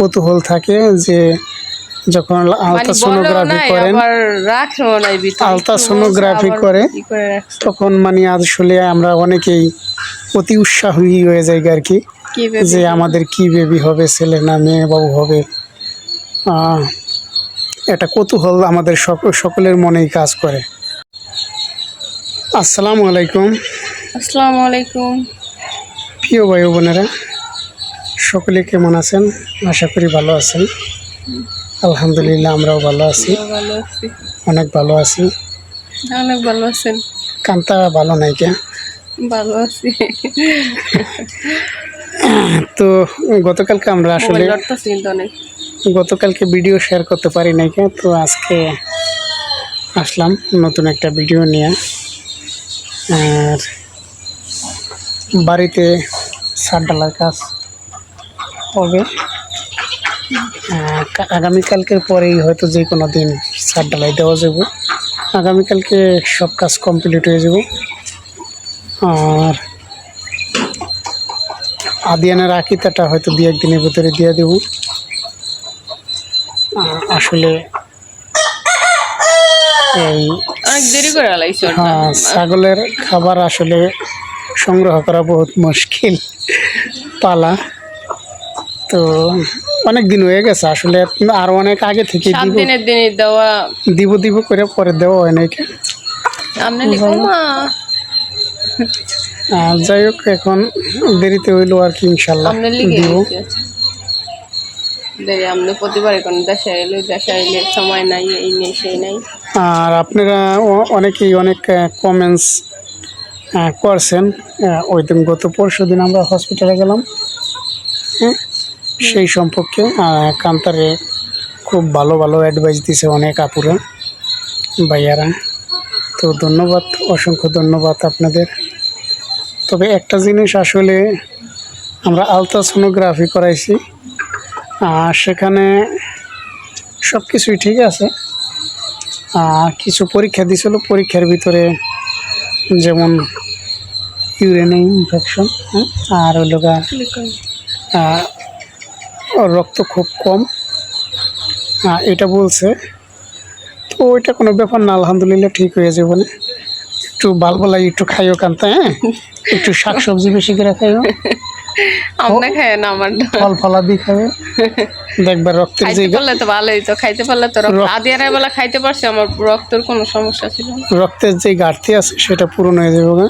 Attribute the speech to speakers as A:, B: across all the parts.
A: কৌতূহল থাকে যে যখন
B: মানে
A: আলট্রাসোনোগ্রাফি করেন
B: রাখেও নাই
A: আলট্রাসোনোগ্রাফি করে। তখন মানে আসলে আমরা অনেকেই অতি উৎসাহী হয়ে যাই আর কি যে আমাদের কি বেবি হবে ছেলে না মেয়ে বাবু হবে। একটা কৌতূহল আমাদের সক- সকলের মনেই কাজ করে। আসসালামু আলাইকুম।
B: আসসালামু আলাইকুম।
A: প্রিয় ভাই ও বোনেরা সকলে কেমন আছেন? আশা করি ভালো আছেন। আলহামদুলিল্লাহ আমরাও ভালো আছি। অনেক ভালো আছি।
B: অনেক ভালো আছেন?
A: কান্তা ভালো নাই কে?
B: ভালো আছি।
A: তো গতকালকে আমরা আসলে গতকালকে ভিডিও শেয়ার করতে পারি নাই কে? তো আজকে আসলাম নতুন একটা ভিডিও নিয়ে। আর বাড়িতে সার ডালার কাজ হবে। আগামীকালকের পরেই হয়তো যে কোনো দিন সার ডালাই দেওয়া যাব। আগামীকালকে সব কাজ কমপ্লিট হয়ে যাব। আর আদিয়ানের আকিতাটা হয়তো দু একদিনের ভিতরে দিয়ে দেবো। আসলে এই হ্যাঁ ছাগলের খাবার আসলে সংগ্রহ করা বহুত মুশকিল। পালা। তো অনেক দিন হয়ে গেছে আসলে আর অনেক আগে থেকে
B: সাত দিনের দিনে দেওয়া।
A: দিব দিব করে পরে দেওয়া হয় না।
B: আপনি
A: আহ, যাই হোক। এখন দেরিতে হইল আর কি ইনশাল্লাহ
B: আপনি লিখে
A: দিব।
B: দিয়েছি। দেরি আপনি প্রতিবার এখন দেশে এলে দেশে এলে সময় নাই এই নেই সেই নাই।
A: আর আপনারা অনেকেই অনেক কমেন্টস করছেন। ওই দিন গত পরশু দিন আমরা হসপিটালে গেলাম। হ্যাঁ? সেই সম্পর্কে কান্তারে খুব ভালো ভালো অ্যাডভাইস দিছে অনেক আপুরা ভাইয়ারা। তো ধন্যবাদ অসংখ্য ধন্যবাদ আপনাদের। তবে একটা জিনিস আসলে আমরা আলট্রাসোনোগ্রাফি করাইছি আর সেখানে সব কিছুই ঠিক আছে। কিছু পরীক্ষা দিছিল পরীক্ষার ভিতরে যেমন ইউরিনে ইনফেকশন আর হইল গা, আহ, রক্ত খুব কম। এটা বলছে। তো ওইটা কোনো ব্যাপার না আলহামদুলিল্লাহ ঠিক হয়ে যাবে না। একটু বালবালাই একটু খাইও কান্তা হ্যাঁ? একটু শাক সবজি বেশি করে খাইও।
B: আপনি খায় না আমার।
A: ফল ফলাদি দেখবার রক্তের যে
B: পারলে তো ভালোই তো খাইতে পারলে তো আদিয়ার বেলা খাইতে পারছি আমার রক্তের কোনো সমস্যা ছিল
A: রক্তের যে ঘাটতি আছে সেটা পূরণ হয়ে যাবে।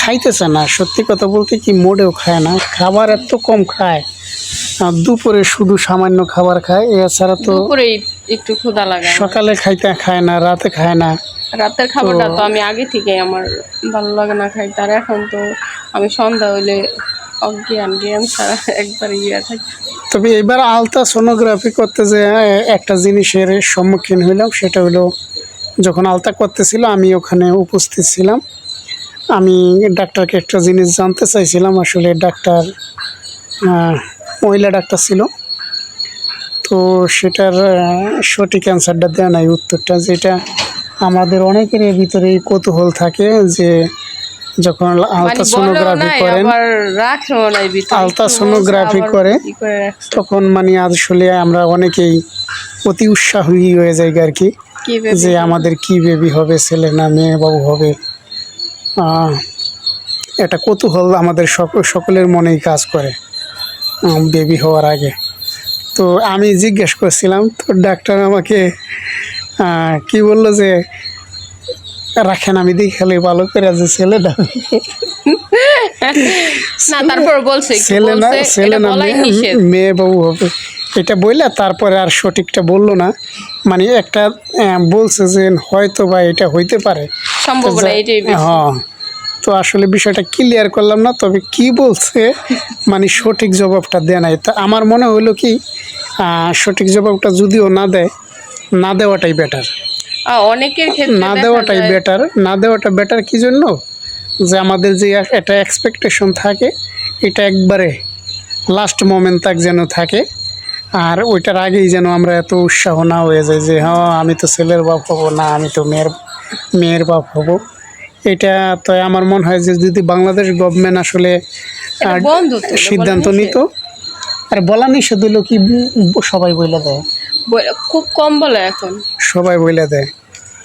A: খাইতেছে না সত্যি কথা বলতে কি মোটেও খায় না। খাবার এত কম খায়। দুপুরে শুধু সামান্য খাবার খায় এছাড়া তো
B: দুপুরে একটু ক্ষুধা লাগে
A: সকালে খাইতে খায় না রাতে খায় না।
B: রাতের খাবারটা তো আমি আগে থেকে আমার ভালো লাগে না খাই তার এখন তো আমি সন্ধ্যা হইলে অজ্ঞান জ্ঞান ছাড়া একবার ইয়ে থাকি।
A: তবে এবার আলতা সোনোগ্রাফি করতে যে একটা জিনিসের সম্মুখীন হইলাম সেটা হলো যখন আলতা করতেছিল আমি ওখানে উপস্থিত ছিলাম। আমি ডাক্তারকে একটা জিনিস জানতে চাইছিলাম আসলে ডাক্তার মহিলা ডাক্তার ছিল। তো সেটার সঠিক অ্যান্সারটা দেওয়া নাই উত্তরটা। যেটা আমাদের অনেকের ভিতরে কৌতূহল থাকে যে যখন
B: মানে
A: আলতা
B: বলেও
A: সোনোগ্রাফি
B: নাই
A: করেন আলট্রাসোনোগ্রাফি করে তখন মানে আসলে আমরা অনেকেই অতি উৎসাহী হয়ে যাই আর কি যে আমাদের কি বেবি হবে ছেলে না মেয়ে বাবু হবে। একটা কৌতূহল আমাদের সক- সকলের মনেই কাজ করে। বেবি হওয়ার আগে। তো আমি জিজ্ঞেস করছিলাম তো ডাক্তার আমাকে কি বলল যে রাখেন আমি দেখালে ভালো করে যে ছেলেটা
B: না তারপর বলছে
A: ছেলে না ছেলে না মেয়ে- বাবু হবে। এটা বললে তারপরে আর সঠিকটা বলল না। মানে একটা বলছে যে হয়তো বা এটা হইতে পারে।
B: সম্ভাবনা
A: হ্যাঁ। তো আসলে বিষয়টা ক্লিয়ার করলাম না তবে কি বলছে? মানে সঠিক জবাবটা দেয় নাই। তা আমার মনে হলো কি সঠিক জবাবটা যদিও না দেয় না দেওয়াটাই বেটার
B: অনেকের ক্ষেত্রে
A: না দেওয়াটাই বেটার না দেওয়াটা বেটার কি জন্য? যে আমাদের যে এক- একটা এক্সপেকটেশন থাকে এটা একবারে লাস্ট মোমেন্ট তাক যেন থাকে আর ওইটার আগেই যেন আমরা এত উৎসাহ না হয়ে যাই যে হ্যাঁ আমি তো ছেলের বাপ হব না আমি তো মেয়ের মেয়ের বাপ হব। এটা তো আমার মনে হয় যে যদি বাংলাদেশ গভর্নমেন্ট আসলে সিদ্ধান্ত নিত। আর বলা নিষেধ হইল কি সবাই বইলে দেয়?
B: খুব কম বলে এখন।
A: সবাই বইলে দেয়।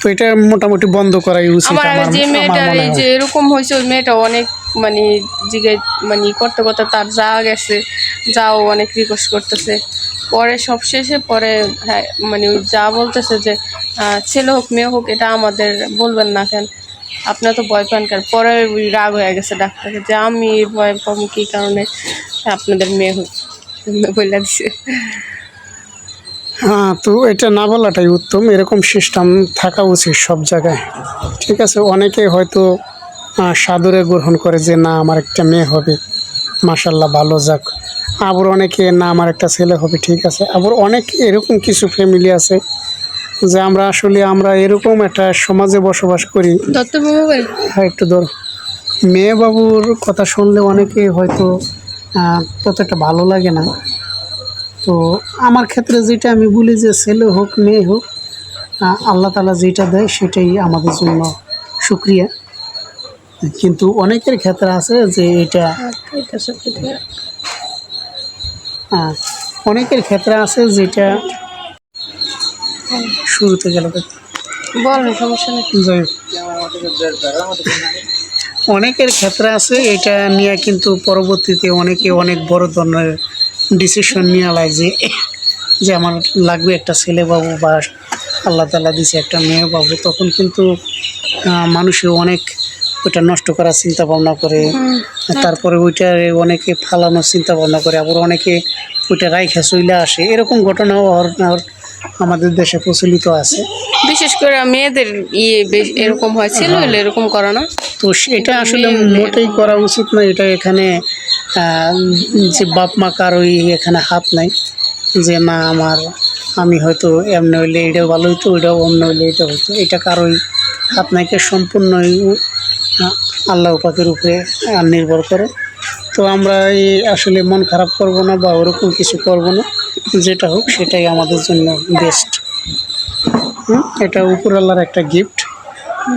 A: তো এটা মোটামুটি বন্ধ করাই উচিত
B: আমার যে
A: মেয়েটা
B: এই যে এরকম হয়েছে ওই মেয়েটা অনেক মানে জিগে মানে করতে করতে তার যা গেছে যাও অনেক রিকোয়েস্ট করতেছে। পরে সব শেষে পরে হ্যাঁ মানে যা বলতেছে যে ছেলে হোক মেয়ে হোক এটা আমাদের বলবেন না কেন? আপনার তো ভয় পান কেন পরে রাগ হয়ে গেছে ডাক্তারকে যে আমি ভয় পাবো কী কারণে আপনাদের মেয়ে বলে দিছে।
A: হ্যাঁ তো এটা না বলাটাই উত্তম, এরকম সিস্টেম থাকা উচিত সব জায়গায়। ঠিক আছে, অনেকে হয়তো সাদরে গ্রহণ করে যে, না, আমার একটা মেয়ে হবে মাসাল্লাহ ভালো যাক। আবার অনেকে, না, আমার একটা ছেলে হবে, ঠিক আছে। আবার অনেক এরকম কিছু ফ্যামিলি আছে যে আমরা আসলে আমরা এরকম একটা সমাজে বসবাস করি।
B: দত্তবাবু
A: হ্যাঁ একটু ধর। মেয়ে বাবুর কথা শুনলে অনেকে হয়তো ততটা ভালো লাগে না। তো আমার ক্ষেত্রে যেটা আমি বলি যে ছেলে হোক মেয়ে হোক আল্লাহ তালা যেটা দেয় সেটাই আমাদের জন্য সুক্রিয়া। কিন্তু অনেকের ক্ষেত্রে আছে যে এটা অনেকের ক্ষেত্রে আছে যেটা শুরুতে গেল
B: বলেন সমস্যা নেই।
A: যাই। অনেকের ক্ষেত্রে আছে এটা নিয়ে কিন্তু পরবর্তীতে অনেকে অনেক বড় ধরনের ডিসিশন নিয়ে লাগে যে যে আমার লাগবে একটা ছেলে বাবু বা আল্লাহ তালা দিছে একটা মেয়ে বাবু তখন কিন্তু মানুষে অনেক ওইটা নষ্ট করার চিন্তা ভাবনা করে তারপরে ওইটা অনেকে ফালানোর চিন্তা ভাবনা করে আবার অনেকে ওইটা রাইখা চইলে আসে। এরকম ঘটনাও হর- আমাদের দেশে প্রচলিত আছে।
B: বিশেষ করে মেয়েদের ইয়ে এরকম হয় ছিল হলে এরকম করে না?
A: তো এটা আসলে মোটেই করা উচিত না। এটা এখানে যে বাপ মা কারোই এখানে হাত নাই। যে না আমার আমি হয়তো এমনি হইলে এটা ভালো হইতো ওইটাও অন্য হইলে এটা হইতো। এটা কারোই হাত নাইকে সম্পূর্ণই আল্লাহ পাকের উপরে নির্ভর করে। তো আমরা এই আসলে মন খারাপ করব না বা ওরকম কিছু করব না, যেটা হোক সেটাই আমাদের জন্য বেস্ট এটা উপর একটা গিফট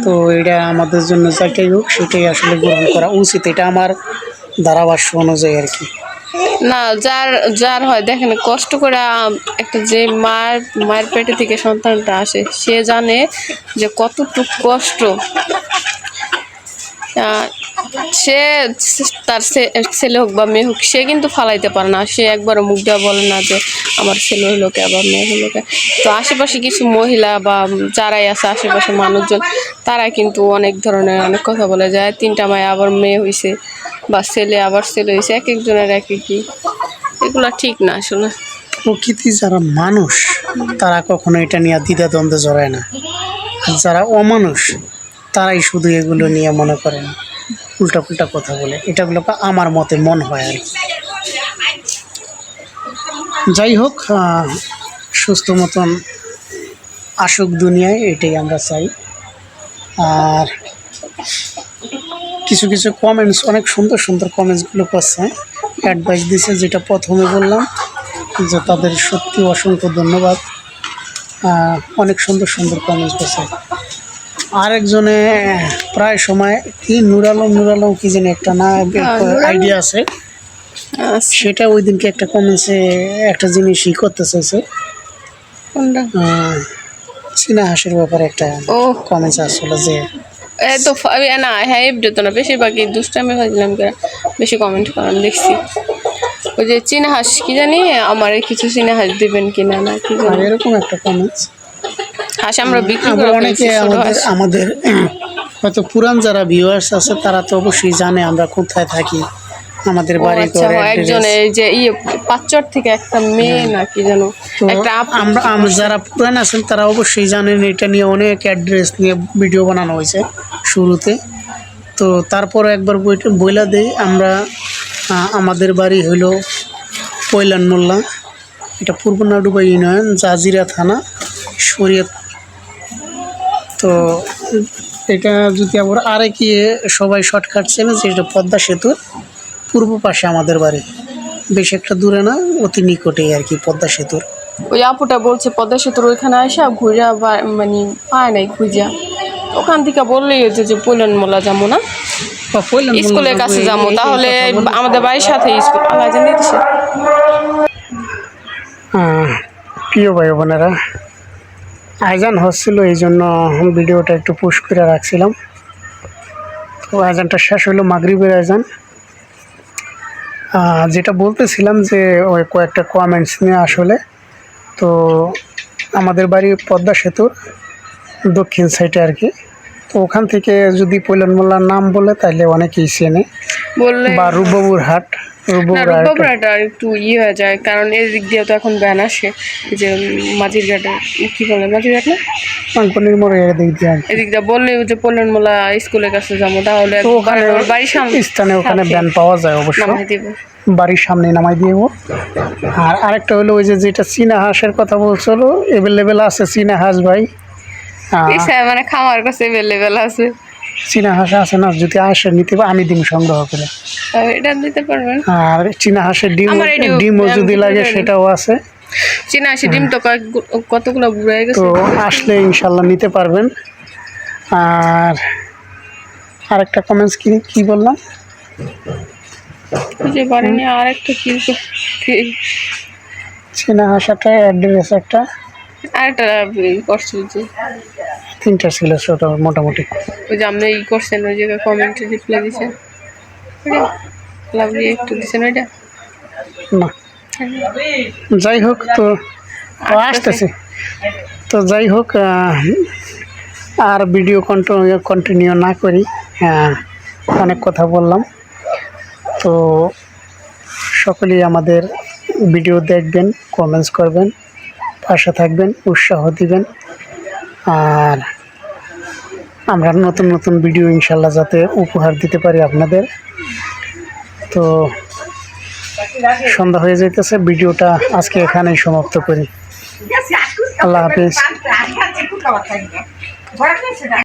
A: তো এটা আমাদের জন্য যেটাই হোক সেটাই আসলে গ্রহণ করা উচিত। এটা আমার ধারাভাষ্য অনুযায়ী আর কি।
B: না, যার যার হয়, দেখেন, কষ্ট করে একটা যে মার, মায়ের পেটে থেকে সন্তানটা আসে, সে জানে যে কতটুক কষ্ট। সে তার ছেলে হোক বা মেয়ে হোক, সে কিন্তু ফালাইতে পারে না। সে একবারও মুখ দেওয়া বলে না যে আমার ছেলে হলো কে বা মেয়ে হলো কে। তো আশেপাশে কিছু মহিলা বা যারাই আছে, আশেপাশে মানুষজন, তারা কিন্তু অনেক ধরনের অনেক কথা বলে যায় তিনটা মায় আবার মেয়ে হয়েছে বা ছেলে আবার ছেলে হয়েছে এক একজনের এক একই। এগুলো ঠিক না আসলে।
A: প্রকৃতি যারা মানুষ, তারা কখনো এটা নিয়ে দ্বিধাদ্বন্দ্বে জড়ায় না। আর যারা অমানুষ, তারাই শুধু এগুলো নিয়ে মনে করেন উল্টা পুল্টা কথা বলে। এটাগুলো আমার মতে মন হয় আর যাই হোক সুস্থ মতন আসুক দুনিয়ায়, এটাই আমরা চাই। আর কিছু কিছু কমেন্টস অনেক সুন্দর সুন্দর কমেন্টসগুলো করছে অ্যাডভাইস দিছে, যেটা প্রথমে বললাম, যে তাদের সত্যি অসংখ্য ধন্যবাদ। অনেক সুন্দর সুন্দর কমেন্টস করছে আরেকজনে প্রায় সময় কি নুর আলম নুর আলম কি জানি একটা না আইডিয়া আছে। সেটা ওই দিনকে একটা কমেন্টসে একটা জিনিস ই করতে চাইছে। চীনা হাঁসের ব্যাপারে একটা
B: ও।
A: কমেন্টস আসলে যে
B: এই তো না হ্যাঁ এফ তো না বেশিরভাগই দুষ্টামি হয়েছিলাম বেশি কমেন্ট করান দেখছি। ওই যে চীনা হাঁস কি জানি আমার কিছু চীনা হাঁস দিবেন কিনা না কি
A: এরকম একটা কমেন্টস
B: হাঁস আমরা বিক্রি
A: অনেকে আমাদের আমাদের হয়তো পুরান যারা ভিউয়ার্স আছে তারা তো অবশ্যই জানে আমরা কোথায় থাকি। আমাদের বাড়ি
B: আচ্ছা একজন এই যে ইয়ে পাঁচচর থেকে একটা মেয়ে না কি জানো
A: তো
B: একটা
A: আমরা আমরা যারা পুরান আছেন তারা অবশ্যই জানেন এটা নিয়ে অনেক অ্যাড্রেস নিয়ে ভিডিও বানানো হয়েছে শুরুতে। তো তারপর একবার বইটা বইলা দেই আমরা আমাদের বাড়ি হলো পৈলান মোল্লা। এটা পূর্ব নাডুবা ইউনিয়ন জাজিরা থানা শরীয়ত তো এটা যদি আবার আরে কি সবাই শর্টকাট চেনে যে এটা পদ্মা সেতুর পূর্ব পাশে আমাদের বাড়ি। বেশ একটা দূরে না অতি নিকটেই আর কি পদ্মা সেতুর।
B: ওই আপুটা বলছে পদ্মা সেতুর ওইখানে আসা ঘুরা মানে পায় নাই খুঁজা ওখান থেকে বললেই হচ্ছে যে পুলন মোলা যাব না। স্কুলের কাছে যাব তাহলে আমাদের বাড়ির সাথে স্কুল আলাদা
A: প্রিয় ভাই বোনেরা আয়োজন হচ্ছিল, এই জন্য ভিডিওটা একটু পুশ করে রাখছিলাম। তো আয়জানটা শেষ হলো, মাগরিবের আয়জান যেটা বলতেছিলাম যে, ওই কয়েকটা কমেন্টস নিয়ে আসলে, তো আমাদের বাড়ি পদ্মা সেতুর দক্ষিণ সাইডে আর কি। তো ওখান থেকে যদি পৈলন মোল্লার নাম বলে তাহলে অনেকেই চেনে।
B: বললে
A: বা রূপবাবুর হাট।
B: রূপবাবুরাটা একটু ইয়ে হয়ে যায় কারণ এর দিক দিয়ে তো এখন আসে যে মাঝির ঘাটে কি বলে মাঝির ঘাট না?
A: অঙ্কনের মোড়ে দিক দিয়ে
B: এদিক দিয়ে বললে যে পল্লন মোলা স্কুলের কাছে যাব তাহলে
A: ওখানে
B: বাড়ির সামনে
A: স্থানে ওখানে ব্যান পাওয়া যায় অবশ্য। বাড়ির সামনে নামাই দিয়ে। আর আরেকটা হলো ওই যে যেটা চীনা হাঁসের কথা বলছিল এভেলেবেল আছে চীনা হাঁস ভাই।
B: মানে খামার কাছে অ্যাভেলেবেল আছে।
A: চীনা হাঁস আছে না যদি আসে নিতে আমি ডিম সংগ্রহ করে।
B: এটা দিতে পারবেন।
A: আর চীনা হাঁসের ডিম ডিমও যদি লাগে সেটাও আছে।
B: চীনা আসি ডিম তো কতগুলো বুড়ে
A: তো
B: গেছে
A: আসলে ইনশাল্লাহ নিতে পারবেন। আর আরেকটা কমেন্টস কি কি বললাম?
B: যে বাড়ি আর একটা কি
A: চীনা হাঁস একটা। একটা
B: করছি যে।
A: তিনটা ছিল ছোট মোটামুটি।
B: ওই যে আপনি ই করছেন ওই জায়গায় কমেন্টে রিপ্লাই দিছেন লাভলি একটু দিছেন ওইটা?
A: না। যাই হোক তো ও আসতেছে। তো যাই হোক আর ভিডিও কন্টিনিউ কন্টিনিউ না করি। হ্যাঁ অনেক কথা বললাম। তো সকলেই আমাদের ভিডিও দেখবেন কমেন্টস করবেন। পাশে থাকবেন উৎসাহ দিবেন। আর আমরা নতুন নতুন ভিডিও ইনশাল্লাহ যাতে উপহার দিতে পারি আপনাদের। তো সন্ধ্যা হয়ে যেতেছে ভিডিওটা আজকে এখানেই সমাপ্ত করি। আল্লাহ হাফিজ।
C: আল্লাহ হাফেজ